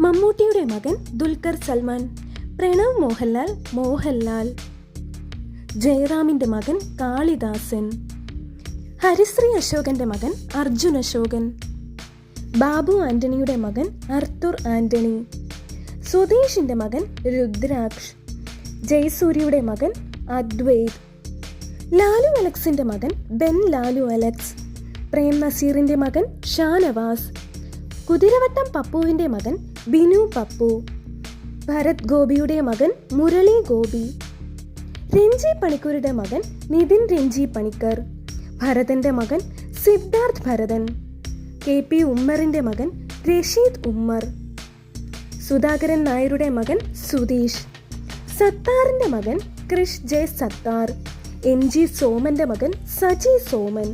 മമ്മൂട്ടിയുടെ മകൻ ദുൽഖർ സൽമാൻ പ്രണവ് മോഹൻലാൽ മോഹൻലാൽ. ജയറാമിന്റെ മകൻ കാളിദാസൻ. ഹരിശ്രീ അശോകന്റെ മകൻ അർജുൻ അശോകൻ. ബാബു ആന്റണിയുടെ മകൻ അർത്തുർ ആന്റണി. സുധീഷിന്റെ മകൻ രുദ്രാക്ഷ്. ജയസൂര്യയുടെ മകൻ അദ്വൈത്. ലാലു അലക്സിന്റെ മകൻ ബെൻ ലാലു അലക്സ്. പ്രേം നസീറിന്റെ മകൻ ഷാനവാസ്. കുതിരവട്ടം പപ്പുവിന്റെ മകൻ ബിനു പപ്പു ഭരത് ഗോപിയുടെ മകൻ മുരളി ഗോപി രഞ്ജി പണിക്കരുടെ മകൻ നിതിൻ രഞ്ജി പണിക്കർ ഭരതന്റെ മകൻ സിദ്ധാർത്ഥ് ഭരതൻ കെ പി ഉമ്മറിന്റെ മകൻ രഷീദ് ഉമ്മർ സുധാകരൻ നായരുടെ മകൻ സുധീഷ് സത്താറിന്റെ മകൻ Krish J Sathar M G സോമന്റെ മകൻ സജി സോമൻ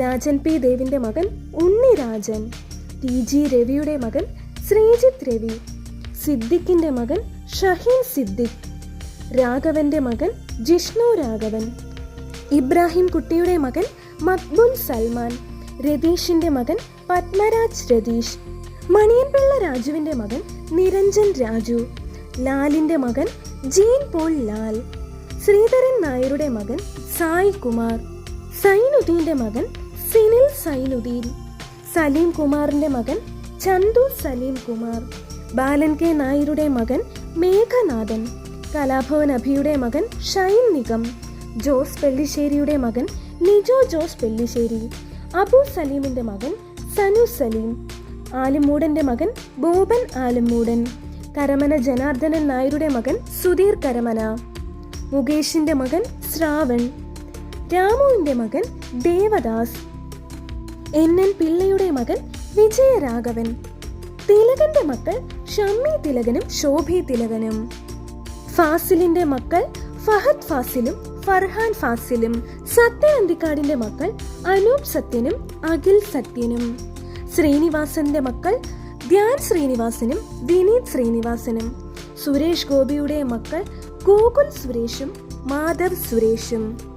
രാജൻ പി ദേവിന്റെ മകൻ ഉണ്ണി രാജൻ ടി ജി രവിയുടെ മകൻ ശ്രീജിത്ത് രവി സിദ്ദിഖിന്റെ മകൻ ഷഹീൻ സിദ്ദിഖ് രാഘവന്റെ മകൻ ജിഷ്ണു രാഘവൻ ഇബ്രാഹിം കുട്ടിയുടെ മകൻ മക്ബുൽ സൽമാൻ രതീഷിന്റെ മകൻ പത്മരാജ് രതീഷ് മണിയൻപിള്ള രാജുവിന്റെ മകൻ നിരഞ്ജൻ രാജു ലാലിന്റെ മകൻ ജീൻ പോൾ ലാൽ ശ്രീധരൻ നായരുടെ മകൻ സായ് കുമാർ സൈനുദ്ദീന്റെ മകൻ സിനിൽ സൈനുദ്ദീൻ സലീം കുമാറിന്റെ മകൻ ചന്തു സലീം കുമാർ ബാലൻ കെ നായരുടെ മകൻ മേഘനാഥൻ കലാഭവൻ അഭിയുടെ മകൻ ഷൈൻ നിഗം ജോസ് പെല്ലിശ്ശേരിയുടെ മകൻ നിജോ ജോസ് പെല്ലിശ്ശേരി അബു സലീമിന്റെ മകൻ സനു സലീം ആലിമൂടന്റെ മകൻ ബോബൻ ആലിമൂടൻ കരമന ജനാർദ്ദനൻ നായരുടെ മകൻ സുധീർ കരമന മുകേഷിന്റെ മകൻ ശ്രാവൺ രാമുവിന്റെ മകൻ ദേവദാസ് എൻ എൻ പിള്ളയുടെ മകൻ വിജയരാഘവൻ. തിലകന്റെ മക്കൾ ഷമ്മി തിലകനും ശോഭി തിലകനും. ഫാസിലിന്റെ മക്കൾ ഫഹദ് ഫാസിലും ഫർഹാൻ ഫാസിലും. സത്യ അന്തിക്കാടിന്റെ മക്കൾ അനൂപ് സത്യനും അഖിൽ സത്യനും. ശ്രീനിവാസന്റെ മക്കൾ ധ്യാൻ ശ്രീനിവാസനും വിനീത് ശ്രീനിവാസനും. സുരേഷ് ഗോപിയുടെ മക്കൾ ഗോകുൽ സുരേഷും മാധവ് സുരേഷും.